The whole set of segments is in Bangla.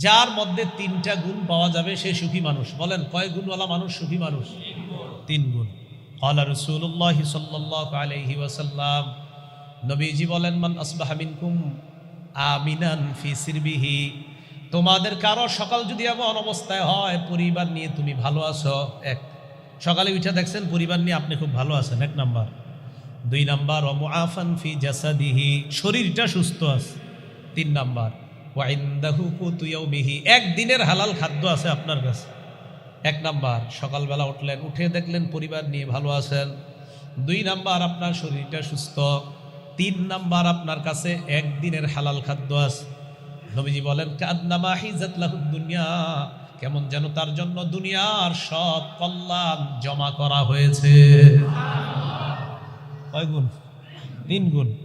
যার মধ্যে তিনটা গুণ পাওয়া যাবে, সে সুখী মানুষ। বলেন, কয় গুণওয়ালা মানুষ সুখী মানুষ? তিন গুণ। আল্লাহ রসুল্লাহ সাল্লাহ আলহি ওয়াসাল্লাম, নবীজি বলেন, মান আসবাহ মিনকুম আমিনান ফি সিরবিহি। তোমাদের কারও সকাল যদি এমন অবস্থায় হয়, পরিবার নিয়ে তুমি ভালো আছো? এক। সকালে উঠে দেখছেন, পরিবার নিয়ে আপনি খুব ভালো আছেন। এক নাম্বার। দুই নাম্বার অমআফান ফি জাসাদিহি। শরীরটা সুস্থ আছে। তিন নাম্বার ওয়াইন্দাহু একদিনের হালাল খাদ্য আছে আপনার কাছে। এক নাম্বার, সকালবেলা উঠলেন, উঠে দেখলেন পরিবার নিয়ে ভালো আছেন। দুই নাম্বার, আপনার শরীরটা সুস্থ। তিন নাম্বার, আপনার কাছে একদিনের হালাল খাদ্য আছে। নবীজি বলেন কাদনামা হিজাত লাহুদ দুনিয়া। কেমন যেন তার জন্য দুনিয়ার সব কল্যাণ জমা করা হয়েছে। কয় গুণ? তিন গুণ।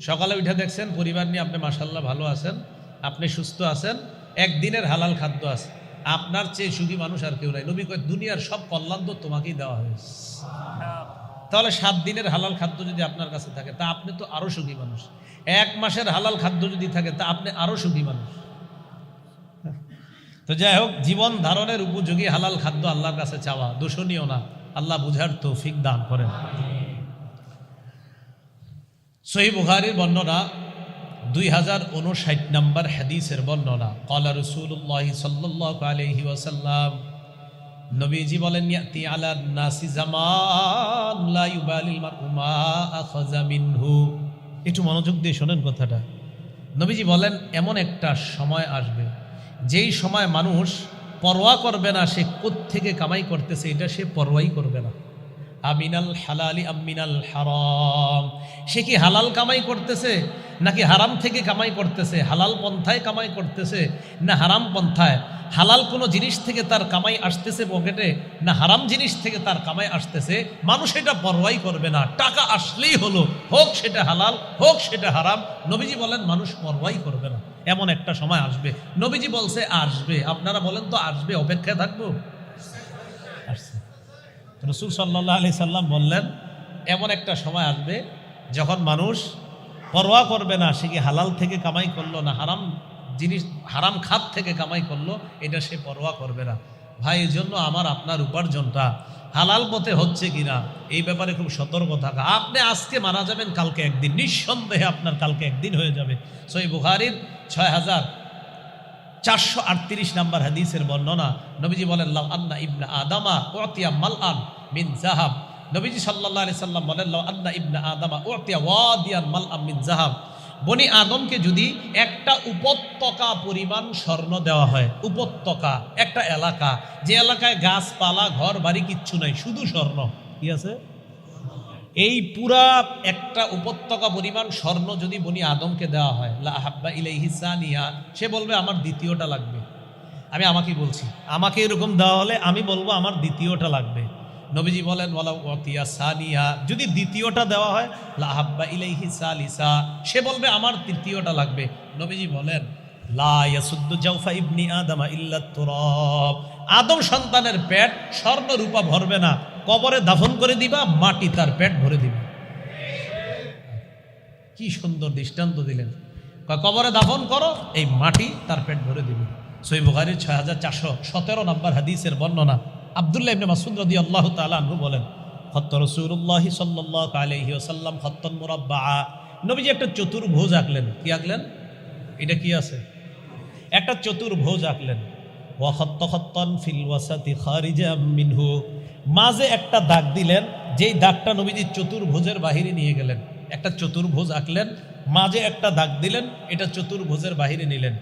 সকালে উঠে দেখছেন, পরিবার নিয়ে আপনি মাসাল্লাহ ভালো আছেন। আপনি সুস্থ আছেন, একদিনের হালাল খাদ্য আছে। আপনার চেয়ে সুখী মানুষ আর কেউ নাই। নবী কয়, দুনিয়ার সব কল্যাণ তো তোমাকেই দেওয়া হয়েছে। তাহলে সাত দিনের হালাল খাদ্য যদি আপনার কাছে থাকে, তা আপনি তো আরও সুখী মানুষ। এক মাসের হালাল খাদ্য যদি থাকে, তা আপনি আরও সুখী মানুষ। তো যাই হোক, জীবন ধারণের উপযোগী হালাল খাদ্য আল্লাহর কাছে চাওয়া, দূষণীয় না। আল্লাহ বুঝার তৌফিক দান করেন। সহি বুখারির বর্ণনা দুই হাজার উনষাট নম্বর হাদিসের বর্ণনা। কলা রসুল্লাহ সাল্লাহ আলহি ওয়াসাল্লাম, নবীজি বলেন, ইয়াতি আলা নাসি জামান, লা ইউবালিল মারউ মা আখাযা মিনহু। একটু মনোযোগ দিয়ে শোনেন কথাটা। নবীজি বলেন, এমন একটা সময় আসবে, যেই সময় মানুষ পরোয়া করবে না, সে থেকে কামাই করতেছে, এটা সে পরোয়াই করবে না। আমিনাল হালালি আমিনাল হারাম। সে কি হালাল কামাই করতেছে, নাকি হারাম থেকে কামাই করতেছে? হালাল পন্থায় কামাই করতেছে না হারাম পন্থায়? হালাল কোনো জিনিস থেকে তার কামাই আসতেছে পকেটে, না হারাম জিনিস থেকে তার কামাই আসতেছে? মানুষ এটা পরোয়াই করবে না। টাকা আসলেই হলো, হোক সেটা হালাল, হোক সেটা হারাম, নবীজি বলেন মানুষ পরোয়াই করবে না। এমন একটা সময় আসবে। নবীজি বলছে, আসবে। আপনারা বলেন তো, আসবে, অপেক্ষায় থাকব? রসুল সাল্লাহ আলি সাল্লাম বললেন, এমন একটা সময় আসবে যখন মানুষ পরোয়া করবে না, সে কি হালাল থেকে কামাই করল না হারাম জিনিস, হারাম খাত থেকে কামাই করল? এটা সে পরোয়া করবে না। ভাই এই জন্য আমার আপনার উপার্জনটা হালাল পথে হচ্ছে কিনা, এই ব্যাপারে খুব সতর্ক থাকা। আপনি আজকে মারা যাবেন, কালকে একদিন। নিঃসন্দেহে আপনার কালকে একদিন হয়ে যাবে। সই বুখারির ছয় হাজার চারশো আটত্রিশ নাম্বার হাদিসের বর্ণনা। নবীজি বলেন আন্না ইবনা আদামা ওয়াতিয়া মাল আন মিন জাহাব। নবীজি সাল্লাহ আলি সাল্লাম বলেন আন্না ইবনা আদামা ওয়াতিয়া ওয়াদিয়ান মাল মিন জাহাব। বনি আদমকে যদি একটা উপত্যকা পরিমাণ স্বর্ণ দেওয়া হয়, উপত্যকা, একটা এলাকা, যে এলাকায় গাছপালা ঘর বাড়ি কিচ্ছু নাই, শুধু স্বর্ণ, কি আছে? এই পুরা একটা উপত্যকা পরিমাণ স্বর্ণ যদি বনি আদমকে দেওয়া হয় লাহাব্বা ইলাইহি সানিয়া, সে বলবে, আমার দ্বিতীয়টা লাগবে। আমি আমাকে বলছি, আমাকে এরকম দেওয়া হলে আমি বলব, আমার দ্বিতীয়টা লাগবে। নবীজি বলেন ওয়ালা ওয়াতিয়া সানিয়া যদি দ্বিতীয়টা দেওয়া হয় লাহাব্বা ইলাইহি সালিসা। সে বলবে, আমার তৃতীয়টা লাগবে। নবীজি বলেন আদামা সন্তানের পেট স্বর্ণ রূপা ভরবে না। কবরে দাফন করে দিবা, মাটি তার পেট ভরে দিবে। কি সুন্দর দৃষ্টান্ত দিলেন। কবরে দাফন করো, এই মাটি তার পেট ভরে দিবে। সই বুখারির ছয় হাজার চারশো সতেরো নম্বর হাদিসের বর্ণনা। আবদুল্লাহ ইবনে মাসুদ রদি আল্লাহ তালু বলেন, খত্ত রসুল্লাহি সাল্লাহ আলহি ওসাল্লাম খত্তন মুরাব্বা নবীজি একটা চতুর্ভুজ আঁকলেন। কি আঁকলেন? এটা কি আছে? একটা চতুর্ভুজ আঁকলেন। ওয়াখত্ত খত্তন ফিল ওয়াসাতি খারিজা মিনহু। মাঝে একটা দাগ দিলেন, যেই দাগটা নবীজি চতুর্ভুজের বাহিরে নিয়ে গেলেন। একটা চতুর্ভুজ আঁকলেন, মাঝে একটা দাগ দিলেন, এটা চতুর্ভুজের বাহিরে নিলেন।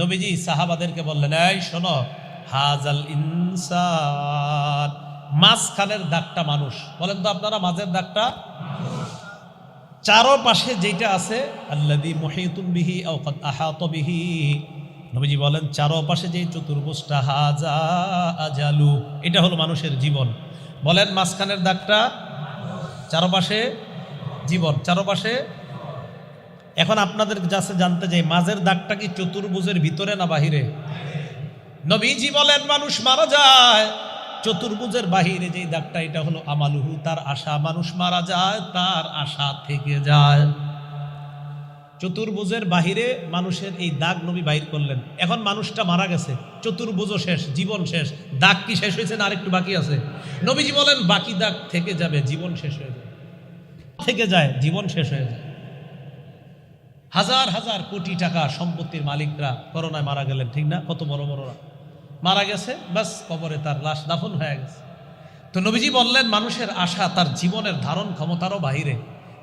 নবীজি সাহাবাদেরকে বললেন, এই শোনো হাজাল ইনসান। মাঝখানের দাগটা মানুষ। বলেন তো আপনারা, মাঝের দাগটা? চারো পাশে যেটা আছে আল্লাদি মহিতুম বিহি আওকাদ আহাত বিহি। নবীজি বলেন চারো পাশে যেই চতুর্ভুজটা, হাজা আজালু, এটা হলো মানুষের জীবন। বলেন মাঝখানের দাগটা? চারপাশে জীবন। চারপাশে? এখন আপনাদের কাছে জানতে চাই, মাঝের দাগটা কি চতুর্ভুজের ভিতরে না বাহিরে? নবীজি বলেন, মানুষ মারা যায়, চতুর্ভুজের বাহিরে যেই দাগটা, এটা হলো আমালুহু, তার আশা মানুষ মারা যায়, তার আশা থেকে যায়। চতুর্ভুজের বাহিরে মানুষের এই দাগ নবী বাহির করলেন। এখন মানুষটা মারা গেছে, চতুর্ভুজ শেষ, জীবন শেষ, দাগ কি শেষ হয়েছে না আরেকটু বাকি আছে? নবীজি বলেন, বাকি দাগ থেকে যাবে, জীবন শেষ হয়ে যাবে। থেকে যায়, জীবন শেষ হয়ে যায়। হাজার হাজার কোটি টাকা সম্পত্তির মালিকরা করোনায় মারা গেলেন, ঠিক না? কত বড় বড়রা? মারা গেছে ব্যাস কবরে তার লাশ দাফন হয়ে গেছে। তো নবীজি বললেন, মানুষের আশা তার জীবনের ধারণ ক্ষমতারও বাহিরে।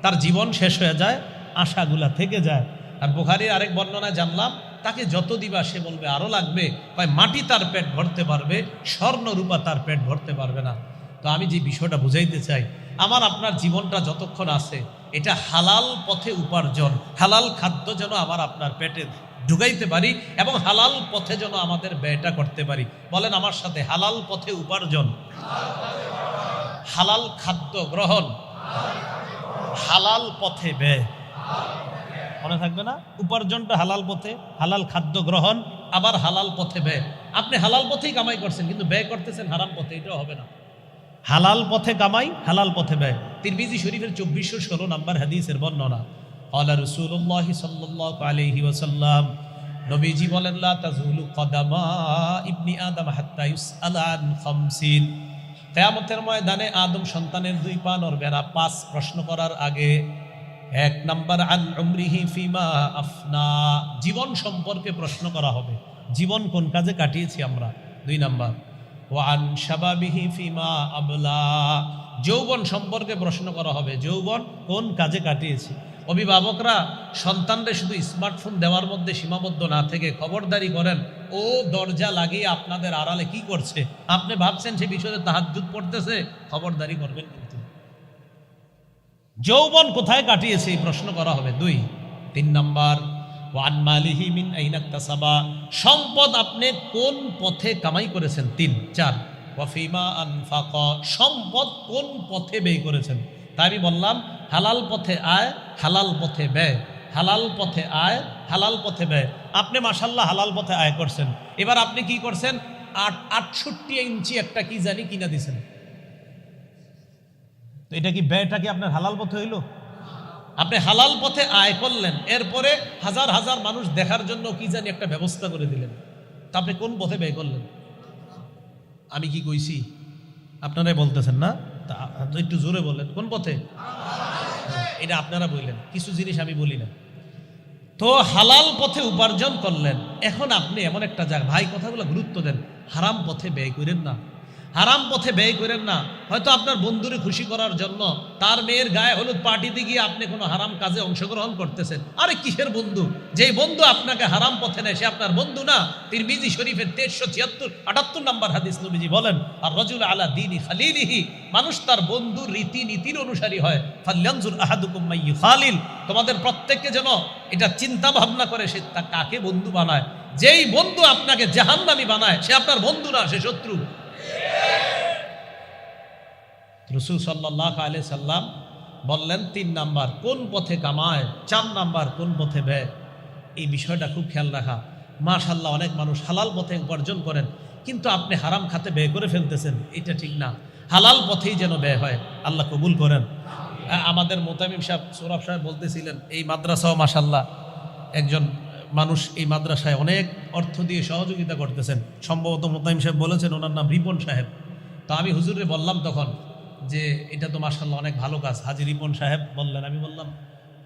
তার জীবন শেষ হয়ে যায়, আশাগুলা থেকে যায়। আর বুখারির আরেক বর্ণনায় জানলাম, তাকে যত দিবা সে বলবে আরও লাগবে। কয়, মাটি তার পেট ভরতে পারবে স্বর্ণ রূপা তার পেট ভরতে পারবে না। তো আমি যে বিষয়টা বুঝাইতে চাই, আমার আপনার জীবনটা যতক্ষণ আছে, এটা হালাল পথে উপার্জন, হালাল খাদ্য যেন আমার আপনার পেটে ঢুকাইতে পারি এবং হালাল পথে যেন আমাদের ব্যয়টা করতে পারি। বলেন আমার সাথে, হালাল পথে উপার্জন। হালাল খাদ্য গ্রহণ। হালাল পথে ব্যয়। মনে থাকবে না? উপার্জনটা হালাল পথে, হালাল খাদ্য গ্রহণ, আবার হালাল পথে ব্যয়। আপনি হালাল পথেই কামাই করছেন, কিন্তু ব্যয় করতেছেন হারাম পথে, এটাও হবে না। হালাল পথে কামাই, হালাল পথে ব্যয়। তিরমিজি শরীফের চব্বিশশো ষোলো নম্বর হাদিসের বর্ণনা। আল্লাহ রসুল্লাহ সাল্লাহ আলহি ওসাল্লাম নবীজি বলেন, লা তাজুলু কদামা ইবনি আদম হাত্তা ইউসআলা আন খামসিন। কিয়ামতের ময়দানে আদম সন্তানের দুই পা নড়বে না। পাঁচ প্রশ্ন করার আগে, এক নাম্বার, আন উমরিহি ফিমা আফনা। জীবন সম্পর্কে প্রশ্ন করা হবে। জীবন কোন কাজে কাটিয়েছি আমরা? দুই নাম্বার, ওয়ান শাবাবিহি ফিমা আবলা। যৌবন সম্পর্কে প্রশ্ন করা হবে। যৌবন কোন কাজে কাটিয়েছি? অভিভাবকরা সন্তানদের শুধু স্মার্টফোন দেওয়ার মধ্যে সীমাবদ্ধ না থেকে খবরদারি করেন, ও দরজা লাগিয়ে আপনাদের আড়ালে কি করছে? আপনি ভাবছেন সে বিষয়ে তাহাজুদ পড়তেছে, খবরদারি করবেন কিন্তু। যৌবন কোথায় কাটিয়েছে, এই প্রশ্ন করা হবে। দুই, তিন নাম্বার সম্পদ আপনি কোন পথে কামাই করেছেন? তিন, চার ওয়াফিমা আনফাক? সম্পদ কোন পথে ব্যয় করেছেন? তাই আমি বললাম হালাল পথে আয়, হালাল পথে ব্যয়। হালাল পথে আয়, হালাল পথে ব্যয়। আপনি মাসাল্লাহ হালাল পথে আয় করছেন। এবার আপনি কি করছেন? আট, আটষট্টি ইঞ্চি একটা কি জানি কিনা দিছেন। তো এটা কি ব্যয়টা কি আপনার হালাল পথে হইল? আপনি হালাল পথে আয় করলেন, এরপরে হাজার হাজার মানুষ দেখার জন্য কি জানি একটা ব্যবস্থা করে দিলেন। তা আপনি কোন পথে ব্যয় করলেন? আমি কি কইছি? আপনারাই বলতেছেন না? তা একটু জোরে বললেন কোন পথে? এটা আপনারা বললেন, কিছু জিনিস আমি বলি না। তো হালাল পথে উপার্জন করলেন, এখন আপনি এমন একটা যাক ভাই, কথাগুলো গুরুত্ব দেন। হারাম পথে ব্যয় করেন না। হারাম পথে ব্যয় করেন না। হয়তো আপনার বন্ধুরে খুশি করার জন্য তার মেয়ের গায়ে হলুদ পার্টিতে গিয়ে আপনি কোনো হারাম কাজে অংশগ্রহণ করতেছেন। আরে কিসের বন্ধু? যেই বন্ধু আপনাকে হারাম পথে নেয়, সে আপনার বন্ধু না? তিরমিজি শরীফের তেরশো ছিয়াত্তর, আটাত্তর নম্বর হাদিস নবীজি বলেন, আর রজুল আলা দিনী খালিলিহি মানুষ তার বন্ধুর রীতি নীতির অনুসারী হয়। ফাল্লানজুর আহাদুকুম মাইয়ু খালিল তোমাদের প্রত্যেককে যেন এটা চিন্তা ভাবনা করে সে তা কাকে বন্ধু বানায়। যেই বন্ধু আপনাকে জাহান্নামী বানায়, সে আপনার বন্ধু না, সে শত্রু। রসুল সাল্লাহ আলি সাল্লাম বললেন, তিন নাম্বার, কোন পথে কামায়, চার নাম্বার, কোন পথে ব্যয়? এই বিষয়টা খুব খেয়াল রাখা। মাশাল্লাহ অনেক মানুষ হালাল পথে উপার্জন করেন, কিন্তু আপনি হারাম খাতে ব্যয় করে ফেলতেছেন, এটা ঠিক না। হালাল পথেই যেন ব্যয় হয়, আল্লাহ কবুল করেন। আমাদের মোতামিম সাহেব, সৌরভ সাহেব বলতেছিলেন, এই মাদ্রাসাও মাশাল্লাহ একজন মানুষ এই মাদ্রাসায় অনেক অর্থ দিয়ে সহযোগিতা করতেছেন। সম্ভবত মোতামিম সাহেব বলেছেন, ওনার নাম রিপন সাহেব। তো আমি হুজুরে বললাম তখন যে, এটা তো মার্শাল্লাহ অনেক ভালো কাজ। হাজি রিপন সাহেব বললেন, আমি বললাম,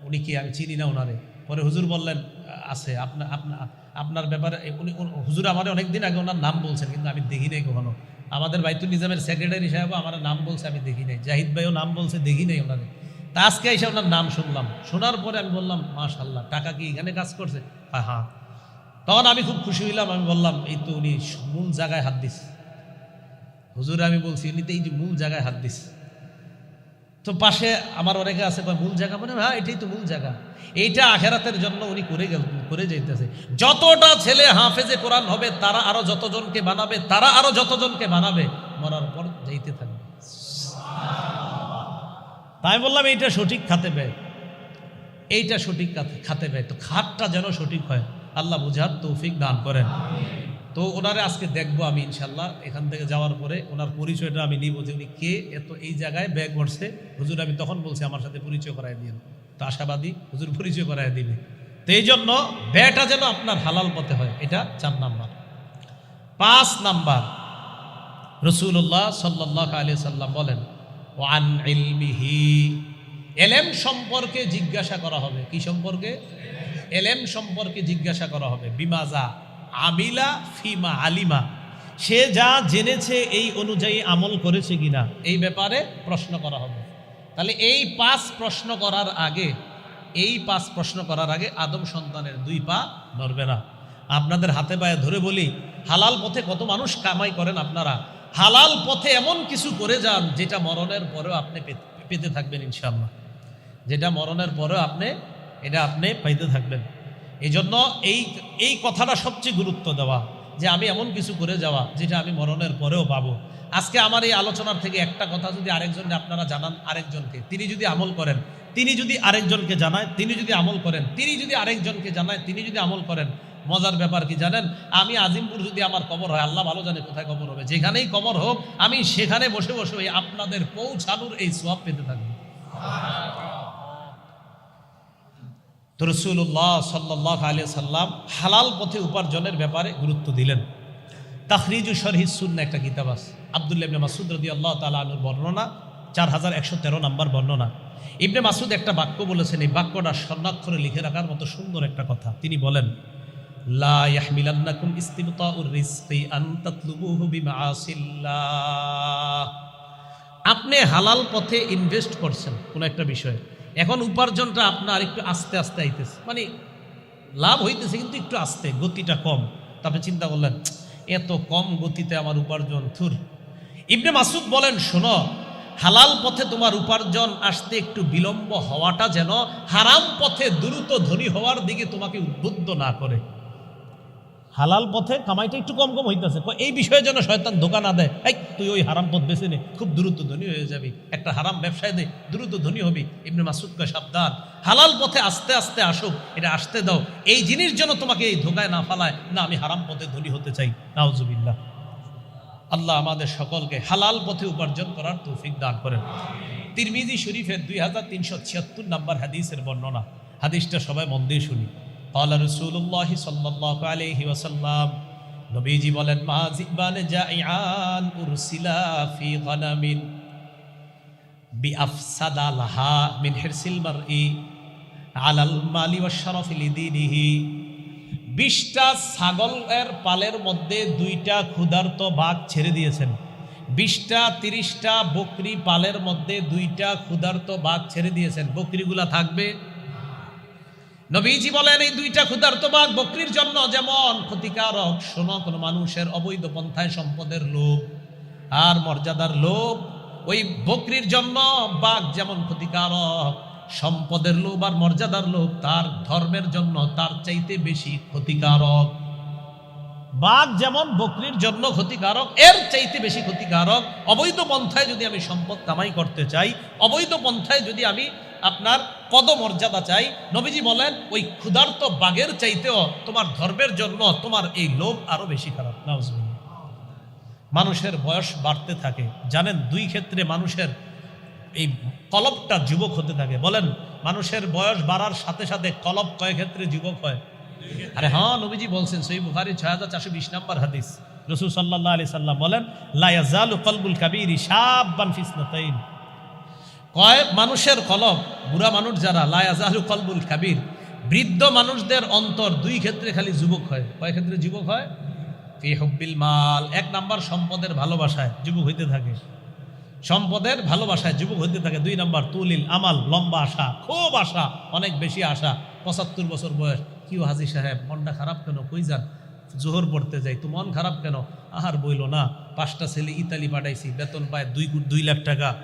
উনি কি, আমি চিনি না ওনারে পরে হুজুর বললেন, আছে আপনার আপনার আপনার ব্যাপারে উনি হুজুর আমার অনেক দিন আগে ওনার নাম বলছেন, কিন্তু আমি দেখি নাই কখনো। আমাদের বাইতুল নিজামের সেক্রেটারি সাহেব আমার নাম বলছে, আমি দেখি নাই। জাহিদ ভাইও নাম বলছে, দেখি নাই ওনারে। তা আজকে এসে ওনার নাম শুনলাম। শোনার পরে আমি বললাম মাশাল্লাহ টাকা কি এখানে কাজ করছে? হ্যাঁ হ্যাঁ। তখন আমি খুব খুশি হইলাম, আমি বললাম, এই তো উনি মূল জায়গায় হাত দিস। হুজুর আমি বলছি উনি তো এই যে মূল জায়গায় হাত দিস। তো পাশে আমার অনেকে আছে মূল জায়গা? মানে হ্যাঁ এটাই তো মূল জায়গা। এইটা আখেরাতের জন্য উনি করে গেল, করে যাইতেছে। যতটা ছেলে হাফেজে কোরআন হবে, তারা আরও যতজনকে বানাবে, তারা আরও যতজনকে বানাবে, মরার পর যাইতে থাকবে। তাই বললাম, এইটা সঠিক খাতে ব্যয়। এইটা সঠিক খাতে- ব্যয়। তো খাতটা যেন সঠিক হয়, আল্লাহ বুঝার তৌফিক দান করেন। তো ওনারে আজকে দেখব আমি ইনশাল্লাহ এখান থেকে যাওয়ার পরে ওনার পরিচয়টা আমি নিব যে উনি কে, এত এই জায়গায় ব্যাগ করছে হুজুর, আমি তখন বলছি, আমার সাথে পরিচয় করাই দিন। তো আশাবাদী, হুজুর পরিচয় করাই দিবে। তো এই জন্য ব্যয়টা যেন আপনার হালাল পথে হয়, এটা চার নাম্বার। পাঁচ নাম্বার রসুল্লাহ সাল্লাহ আলি সাল্লাম বলেন ওয়ান ইলমিহি। এলেম সম্পর্কে জিজ্ঞাসা করা হবে। কি সম্পর্কে? এলেম সম্পর্কে জিজ্ঞাসা করা হবে। বিমাজা আমিলা ফিমা আলিমা। সে যা জেনেছে এই অনুযায়ী আমল করেছে কিনা, এই ব্যাপারে প্রশ্ন করা হবে। তাহলে এই পাঁচ প্রশ্ন করার আগে, এই পাঁচ প্রশ্ন করার আগে আদম সন্তানের দুই পা নড়বে না। আপনাদের হাতে পায়ে ধরে বলি, হালাল পথে কত মানুষ কামাই করেন আপনারা? হালাল পথে এমন কিছু করে যান যেটা মরণের পরেও আপনি পেতে- থাকবেন ইনশাল্লাহ যেটা মরণের পরেও আপনি এটা আপনি পাইতে থাকবেন। এই জন্য এই এই কথাটা সবচেয়ে গুরুত্ব দেওয়া, যে আমি এমন কিছু করে যাওয়া যেটা আমি মরণের পরেও পাবো। আজকে আমার এই আলোচনার থেকে একটা কথা যদি আরেকজনকে আপনারা জানান আরেকজনকে, তিনি যদি আমল করেন, তিনি যদি আরেকজনকে জানায়, তিনি যদি আমল করেন, তিনি যদি আরেকজনকে জানায়, তিনি যদি আমল করেন মজার ব্যাপার কি জানেন? আমি আজিমপুর যদি আমার কবর হয়, আল্লাহ ভালো জানে কোথায় কবর হবে। যেখানেই কবর হোক, আমি সেখানে বসে বসে ওই আপনাদের পৌঁছানোর এই সোয়াব পেতে থাকব। তো রসুল্লাহ সাল্লাহ আলিয়া সাল্লাম হালাল পথে উপার্জনের ব্যাপারে গুরুত্ব দিলেন। তাহরিজু শরহিদ সুন্না একটা কিতাব আছে। আবদুল্লাহ মাসুদ রদি আল্লাহ তালা আনুর বর্ণনা, চার হাজার একশো তেরো নম্বর বর্ণনা। ইবনে মাসুদ একটা বাক্য বলেছেন, এই বাক্যটা স্বর্ণাক্ষরে লিখে রাখার মতো সুন্দর একটা কথা। তিনি বলেন লা ইয়াহমিলান্নাকুম ইস্তিবতাউর রিজকি আন তাতলুবুহু বিমাআসিল্লাহ আপনি হালাল পথে ইনভেস্ট করছেন, কোনো একটা বিষয়ে। এখন উপার্জনটা আপনার একটু আস্তে আস্তে আইতেছে। মানে লাভ হইতেছে কিন্তু একটু আস্তে, গতিটা কম। তারপরে চিন্তা করলেন, এত কম গতিতে আমার উপার্জন, থুর। ইবনে মাসুদ বলেন, শোনো, হালাল পথে তোমার উপার্জন আসতে একটু বিলম্ব হওয়াটা যেন হারাম পথে দ্রুত ধনী হওয়ার দিকে তোমাকে উদ্বুদ্ধ না করে। হালাল পথে কামাইটা একটু কম কম হইতেছে। এই বিষয়ে যেন শয়তান ধোকা না দেয়। এই, তুই ওই হারাম পথ বেছে নে, খুব দ্রুত ধনী হয়ে যাবি। একটা হারাম ব্যবসায় দে, দ্রুত ধনী হবি। ইবনে মাসুদকে সাবধান। হালাল পথে আস্তে আস্তে আসুক, এটা আসতে দাও। এই জিনিস যেন তোমাকে এই ধোকায় না ফালায়, না আমি হারাম পথে ধনী হতে চাই। নাউজুবিল্লাহ। আল্লাহ আমাদের সকলকে হালাল পথে উপার্জন করার তৌফিক দান করেন। তিরমিজি শরীফের দুই হাজার তিনশো ছিয়াত্তর নম্বর হাদিসের বর্ণনা। হাদিসটা সবাই মন দিয়ে শুনি। قال رسول الله صلى الله عليه وسلم নবীজি বলেন মা জিবান জাইআন উরসিলা ফি গানামিন বিআফসাদা লাহা মিন হিরসিল মারই আলাল মালি ওয়াশ শারাফি লিদিনিহি বিশটা ছাগলের পালের মধ্যে দুইটা ক্ষুধার্ত বাঘ ছেড়ে দিয়েছেন বিশটা তিরিশটা বকরি পালের মধ্যে দুইটা ক্ষুধার্ত বাঘ ছেড়ে দিয়েছেন বকরিগুলা থাকবে নবীজি বলেন, এই দুইটা ক্ষুধার্ত বাঘ বকরির জন্য যেমন ক্ষতিকারক, শোনো, কোনো মানুষের অবৈধ পন্থায় সম্পদের লোভ আর মর্যাদার লোভ। ওই বকরির জন্য বাঘ যেমন ক্ষতিকারক, সম্পদের লোভ আর মর্যাদার লোভ, তার ধর্মের জন্য তার চাইতে বেশি ক্ষতিকারক। বাঘ যেমন বকরির জন্য ক্ষতিকারক, এর চাইতে বেশি ক্ষতিকারক। অবৈধ পন্থায় যদি আমি সম্পদ কামাই করতে চাই, অবৈধ পন্থায় যদি আমি আপনার পদমর্যাদা চাই। নবীজি বলেন, ওই ক্ষুধার্ত বাঘের চাইতেও তোমার ধর্মের জন্য তোমার এই লোভ আরও বেশি খারাপ। নাউজুবিল্লাহ। মানুষের বয়স বাড়তে থাকে। জানেন, দুই ক্ষেত্রে মানুষের এই কলবটা যুবক হতে থাকে। বলেন, মানুষের বয়স বাড়ার সাথে সাথে কলব কয় ক্ষেত্রে যুবক হয়? আরে হ্যাঁ নবীজি বলছেন, সই বুখারি ছয় হাজার চারশো বিশ নম্বর হাদিস। রসুল সাল্লাহ আলি সাল্লাম বলেন লায়াজালু কলবুল কাবির সাব্বান ফিসনাতাইন। কয় মানুষের কলব বুড়া মানুষ যারা লায়াজালু কলবুল কাবির। বৃদ্ধ মানুষদের অন্তর দুই ক্ষেত্রে খালি যুবক হয়। কয় ক্ষেত্রে যুবক হয়? ফি হব্বিল মাল। এক নাম্বার সম্পদের ভালোবাসায় যুবক হইতে থাকে। সম্পদের ভালোবাসায় যুবক হইতে থাকে। দুই নাম্বার তুলিল আমাল, লম্বা আশা, খুব আশা, অনেক বেশি আশা। পঁচাত্তর বছর বয়স। কিও হাজি সাহেব, মনটা খারাপ কেন? কই যান? জোহর পড়তে যাই। তো মন খারাপ কেন? আহার বইল না। পাঁচটা ছেলে ইতালি পাঠাইছি। বেতন পায় দুই দুই লাখ টাকা।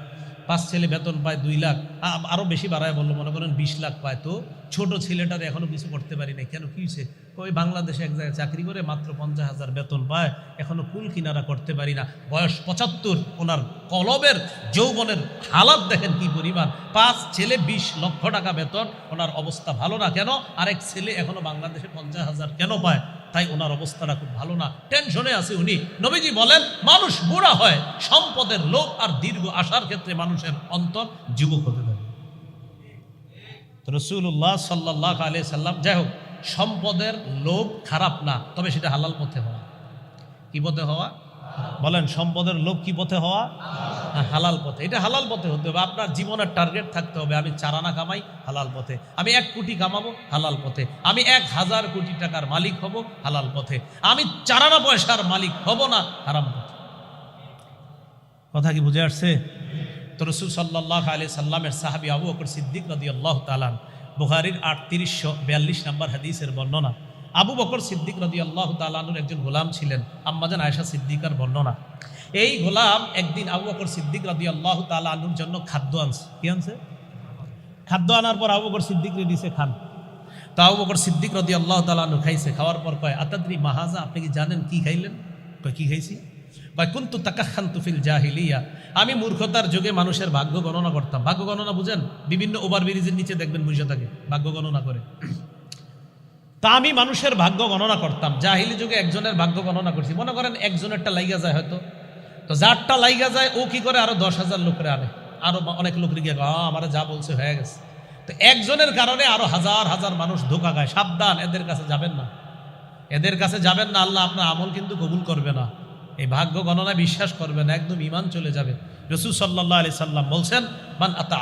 পাঁচ ছেলে বেতন পায় দুই লাখ, আ- আরও বেশি বাড়ায় বলল, মনে করেন বিশ লাখ পায়। তো ছোট ছেলেটার এখনও কিছু করতে পারি না কেন, কি হয়েছে? ওই বাংলাদেশে এক জায়গায় চাকরি করে মাত্র পঞ্চাশ হাজার বেতন পায়, এখনও কুল কিনারা করতে পারি না। বয়স পঁচাত্তর, ওনার কলবের যৌবনের হালাত দেখেন কি পরিমাণ। পাঁচ ছেলে বিশ লক্ষ টাকা বেতন, ওনার অবস্থা ভালো না। কেন? আরেক ছেলে এখনও বাংলাদেশে পঞ্চাশ হাজার কেন পায়? তাই ওনার অবস্থাটা খুব ভালো না। টেনশনে আছে উনি। নবীজি বলেন, মানুষ বুড়া হয়, সম্পদের লোক আর দীর্ঘ আসার ক্ষেত্রে মানুষের অন্তর যুবক হতে পারে রসুল্লাহ সাল্লাহ আলি সাল্লাম, যাই হোক, সম্পদের লোভ খারাপ না, তবে সেটা হালাল পথে হওয়া। কি পথে হওয়া? বলেন সম্পদের লোভ কি পথে হওয়া? হ্যাঁ, হালাল পথে। এটা হালাল পথে হতে হবে। আপনার জীবনের টার্গেট থাকতে হবে। আমি চারানা কামাই হালাল পথে। আমি এক কোটি কামাবো হালাল পথে। আমি এক হাজার কোটি টাকার মালিক হব হালাল পথে। আমি চারানা পয়সার মালিক হব না হারাম পথে। কথা কি বুঝে আসছে? তো রসুল সাল্লাহ আলি সাল্লামের সাহাবি আবু বকর সিদ্দিক নদী আল্লাহ তালান বুহারির আটত্রিশশো বিয়াল্লিশ নম্বর হাদিসের বর্ণনা। আবু বকর সিদ্দিক নদী আল্লাহ তালানুর একজন গোলাম ছিলেন। আম্মাজান আয়সা সিদ্দিকার বর্ণনা। এই গোলাম একদিন আবু বকর সিদ্দিক রদি আল্লাহ তালানুর জন্য খাদ্য আনছে। কি আনছে? খাদ্য আনার পর আবু বকর সিদ্দিক দিছে খান। তো আবু বকর সিদ্দিক রদি আল্লাহ তালানু খাইছে, খাওয়ার পর কয়, আতাদ্রি মাহাজা, আপনি কি জানেন কি খাইলেন? কয়, কি খাইছি? বা কুন্তু তাকাখান তুফিল জাহিলিয়া। আমি মূর্খতার যুগে মানুষের ভাগ্য গণনা করতাম। ভাগ্য গণনা বুঝেন? বিভিন্ন ওভার ব্রিজের নিচে দেখবেন বুঝে থাকে, ভাগ্য গণনা করে। তা আমি মানুষের ভাগ্য গণনা করতাম। জাহিলি যুগে একজনের ভাগ্য গণনা করছি। মনে করেন একজনেরটা লাইগা যায় হয়তো। তো যারটা লাইগা যায়, ও কি করে? আরও দশ হাজার লোকের আনে। আরও অনেক লোক গিয়ে আমার যা বলছে হয়ে গেছে। তো একজনের কারণে আরও হাজার হাজার মানুষ ধোকা খায়। সাবধান, এদের কাছে যাবেন না। এদের কাছে যাবেন না, আল্লাহ আপনার আমল কিন্তু কবুল করবে না। এই ভাগ্য গণনা বিশ্বাস করবেন, একদম ইমান চলে যাবে। রসুল সাল্লাহ আলি সাল্লাম বলছেন, মান আতা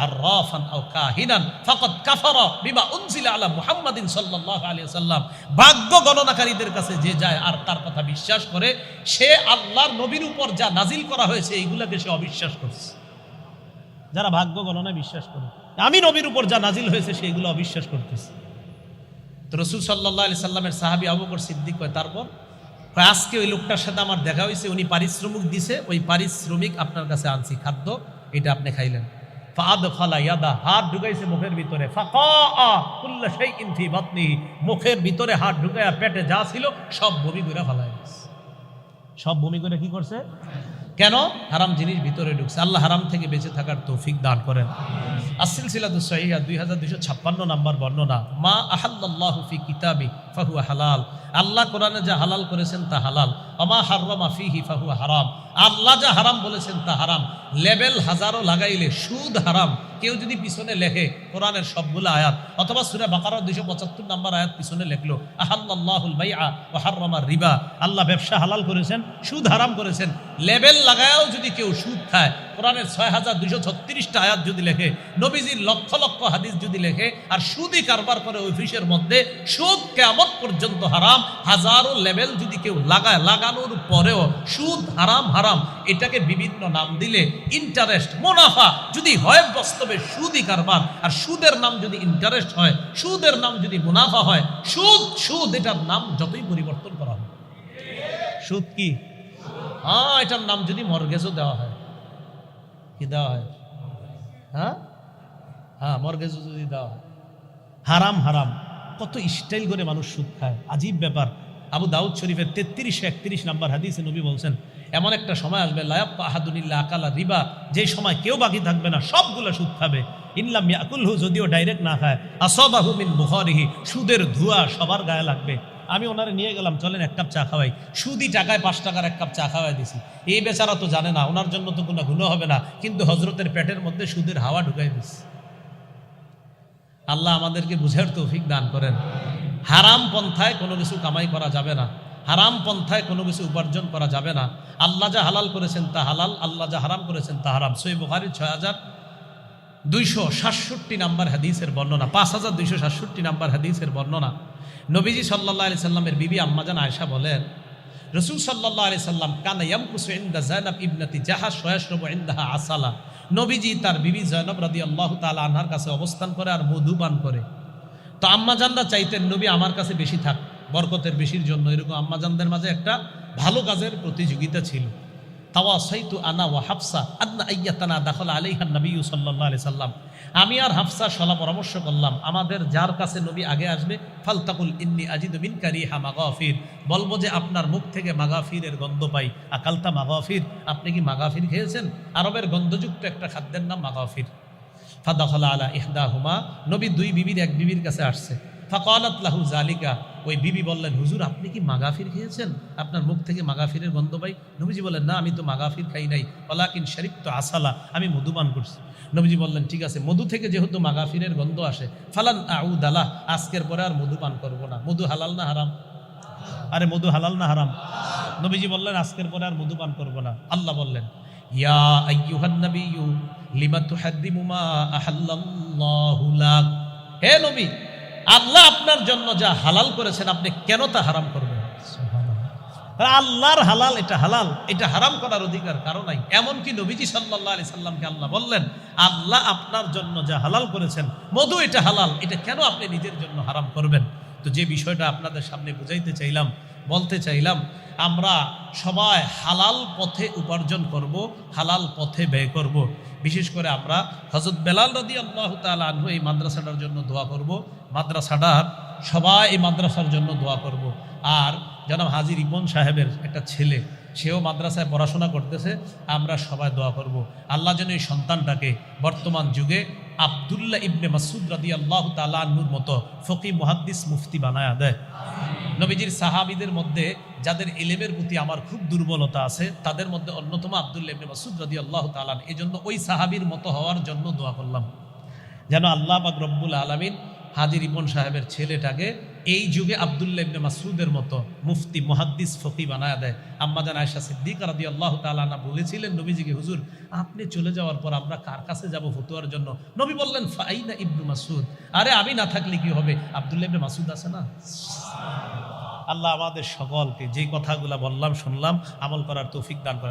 মুহাম্মাদিন সাল্লাম। ভাগ্য গণনাকারীদের কাছে যে যায় আর তার কথা বিশ্বাস করে, সে আল্লাহর নবীর উপর যা নাজিল করা হয়েছে, এইগুলাকে সে অবিশ্বাস করছে। যারা ভাগ্য গণনা বিশ্বাস করে, আমি নবীর উপর যা নাজিল হয়েছে সেইগুলো অবিশ্বাস করতেছে। তো রসুল সাল্লাহ আলি সাল্লামের সাহাবি আবু সিদ্দিক হয় তারপর? আজকে ওই লোকটার সাথে আমার দেখা হয়েছে, উনি পারিশ্রমিক দিছে, ওই পারিশ্রমিক আপনার কাছে আনছি, খাদ্য, এটা আপনি খাইলেন। ফাদ ফালা ইয়াদা, হাত ঢুকাইছে মুখের ভিতরে মুখের ভিতরে হাত ঢুকাইয়া পেটে যা ছিল, সব বমি করে ফালাই সব বমি করে কি করছে? কেন? হারাম জিনিস ভিতরে ঢুকছে। আল্লাহ হারাম থেকে বেঁচে থাকার তৌফিক দান করেন। আসিল সিলাদু সহিয়া দুই হাজার দুশো ছাপ্পান্ন নাম্বার বর্ণনা। মা আহাল্লাহ ফি কিতাবি ফাহুয়া হালাল। আল্লাহ কোরআনে যা হালাল করেছেন তা হালাল। অমা হাররমা ফিহি ফাহু হারাম। আল্লাহ যা হারাম বলেছেন তা হারাম। লেবেল হাজারো লাগাইলে সুদ হারাম। কেউ যদি পিছনে লেখে কোরআনের সবগুলো আয়াত, অথবা সুরে বাকারার দুইশো পঁচাত্তর নাম্বার আয়াত পিছনে লেখলো আহাল্লাহুল বাইআ ও হাররমা রিবা। আল্লাহ ব্যবসা হালাল করেছেন, সুদ হারাম করেছেন। লেবেল লাগায়ও যদি কেউ সুদ খায় কোরআনের ছয় হাজার দুইশো ছত্রিশটা আয়াত যদি লেখে, নবীজির লক্ষ লক্ষ হাদিস যদি লেখে, আর সুদই কারবার করে অফিসের মধ্যে, সুদ কেমন পর্যন্ত হারাম, হাজারো লেভেল যদি কেউ লাগায় লাগানোর পরেও সুদ হারাম হারাম, এটাকে বিভিন্ন নাম দিলে ইন্টারেস্ট মুনাফা যদি হয় বাস্তবে সুদই কারবার, আর সুদের নাম যদি ইন্টারেস্ট হয়, সুদের নাম যদি মুনাফা হয়, সুদ সুদ, এটার নাম যতই পরিবর্তন করা হয় সুদ কি? হ্যাঁ এটার নাম যদি মর্গেজও দেওয়া হয়। কি দেওয়া হয়? হ্যাঁ? হ্যাঁ মর্গেজ যদি দেওয়া হয়। হারাম হারাম। কত স্টাইল করে মানুষ সুদ খায়। আজীব ব্যাপার। আবু দাউদ শরীফের তেত্রিশশো একত্রিশ নাম্বার হাদিসে নবী বলছেন, এমন একটা সময় আসবে লায়াপ আহাদুল্লাহ আকালা রিবা। যে সময় কেউ বাকি থাকবে না, সবগুলো সুদ খাবে। ইনলাম ইয়াকুলহু, যদিও ডাইরেক্ট না খায়। আসবাহু মিন বুখারিহি, সুদের ধোঁয়া সবার গায়ে লাগবে। আমি ওনারে নিয়ে গেলাম, চলেন এক কাপ চা খাওয়াই। সুদি টাকায় পাঁচ টাকার এক কাপ চা খাওয়াই দিছি। এই বেচারা তো জানে না, ওনার জন্য তো কোনো গুণ হবে না, কিন্তু হজরতের পেটের মধ্যে সুদের হাওয়া ঢুকাই দিছি। আল্লাহ আমাদেরকে বুঝার তৌফিক দান করেন। হারাম পন্থায় কোনো কিছু কামাই করা যাবে না, হারাম পন্থায় কোনো কিছু উপার্জন করা যাবে না। আল্লাহ যা হালাল করেছেন তা হালাল, আল্লাহ যা হারাম করেছেন তা হারাম। সই বুখারি ছয় হাজার দুইশো সাতষট্টি নাম্বার হাদিসের বর্ণনা, পাঁচ হাজার দুইশো সাতষট্টি নাম্বার হাদিসের বর্ণনা। নবীজি সাল্লাহ আলি সাল্লামের বিবি আম্মাজান আয়সা বলেন, রসুল সাল্লাহ আলি সাল্লাম, কানা ইয়ামকুসু ইন্দা জায়নাব ইবনাতি জাহা সয়াসরব ইন্দাহা আসালা। নবীজি তার বিবি জয়নব রাদি আল্লাহ তালা আনহার কাছে অবস্থান করে আর মধু পান করে। তো আম্মাজানরা চাইতেন, নবী আমার কাছে বেশি থাক, বরকতের বেশির জন্য। এরকম আম্মাজানদের মাঝে একটা ভালো কাজের প্রতিযোগিতা ছিল। তাওয়া সাইতু আনা ওয়া হাফসা আদনা আইয়াতানা দাখল আলাইহান নবী সাল্লাল্লাহু আলাইহি সাল্লাম। আমি আর হাফসা সলা পরামর্শ করলাম, আমাদের যার কাছে নবী আগে আসবে, ফালতাকুল ইন্নি আজিদু মিন কারিহা মাগাফির। বলব যে আপনার মুখ থেকে মাগাফিরের গন্ধ পাই। আকালতা মাগাফির, আপনি কি মাগাফির খেয়েছেন? আরবের গন্ধযুক্ত একটা খাদ্যের নাম মাগাফির। ফাদাখলা আলা ইহদাহুমা, নবী দুই বিবির এক বিবির কাছে আসছে। ফাকালাত লাহু জালিকা ওই বিবি বললেন, হুজুর, আপনি কি মাগাফির খেয়েছেন? আপনার মুখ থেকে মাগাফিরের গন্ধ পাই। নবীজি বললেন, না, আমি তো মাগাফির খাই নাই। ওলাকিন শরীফ তো আসালা, আমি মধুপান করছি। নবীজি বললেন, ঠিক আছে, মধু থেকে যেহেতু মাগাফিরের গন্ধ আসে, ফালান আউ আলাহ আজকের পরে আর মধু পান করব না। মধু হালাল না হারাম? আরে, মধু হালাল না হারাম? নবীজি বললেন, আজকের পরে আর মধু পান করব না। আল্লাহ বললেন, ইয়া লিমা হে নবী আল্লাহ আপনার জন্য যা হালাল করেছেন, আপনি কেন তা হারাম করবেন? আল্লাহর হালাল, এটা হালাল, এটা হারাম করার অধিকার কারও নাই। এমনকি নবীজি সাল্লাল্লাহু আলাইহি সাল্লামকে আল্লাহ বললেন, আল্লাহ আপনার জন্য যা হালাল করেছেন, মধু এটা হালাল, এটা কেন আপনি নিজের জন্য হারাম করবেন? তো যে বিষয়টা আপনাদের সামনে বুঝাইতে চাইলাম, বলতে চাইলাম, আমরা সবাই হালাল পথে উপার্জন করব, হালাল পথে ব্যয় করব। বিশেষ করে আমরা হজরত বেলাল রদি আল্লাহ তাল আনহু এই মাদ্রাসাটার জন্য দোয়া করব। মাদ্রাসাটার সবাই এই মাদ্রাসার জন্য দোয়া করব। আর জনাব হাজির ইমন সাহেবের একটা ছেলে, সেও মাদ্রাসায় পড়াশোনা করতেছে, আমরা সবাই দোয়া করব। আল্লাহ যেন এই সন্তানটাকে বর্তমান যুগে আবদুল্লাহ ইবনে মাসুদ রাদি আল্লাহ তালাহুর মতো ফকি মুহাদ্দিস মুফতি বানায়া দেয়। নবীজির সাহাবিদের মধ্যে যাদের এলেমের প্রতি আমার খুব দুর্বলতা আছে, তাদের মধ্যে অন্যতম আবদুল্লাহ ইবনে মাসুদ রাদি আল্লাহ তালান এই জন্য ওই সাহাবির মতো হওয়ার জন্য দোয়া করলাম। যেন আল্লাহ বাক রব্বুল আলমিন হাজির ইবন সাহেবের ছেলেটাকে এই যুগে আবদুল্লাহ ইবনে মাসুদের মতো মুফতি, মুহাদ্দিস ফকি বানায় দেয়। আম্মা জান আয়সা সিদ্দিক রাদি আল্লাহ তালানা বলেছিলেন নবীজিকে, হুজুর, আপনি চলে যাওয়ার পর আমরা কার কাছে যাব ফতুয়ার জন্য? নবী বললেন, ফাইনা ইবনু মাসুদ আরে, আমি না থাকলে কি হবে? আবদুল্লাহ ইবনে মাসুদ আছে না? আল্লাহ আমাদের সকলকে যে কথাগুলো বললাম, শুনলাম, আমল করার তৌফিক দান করেন।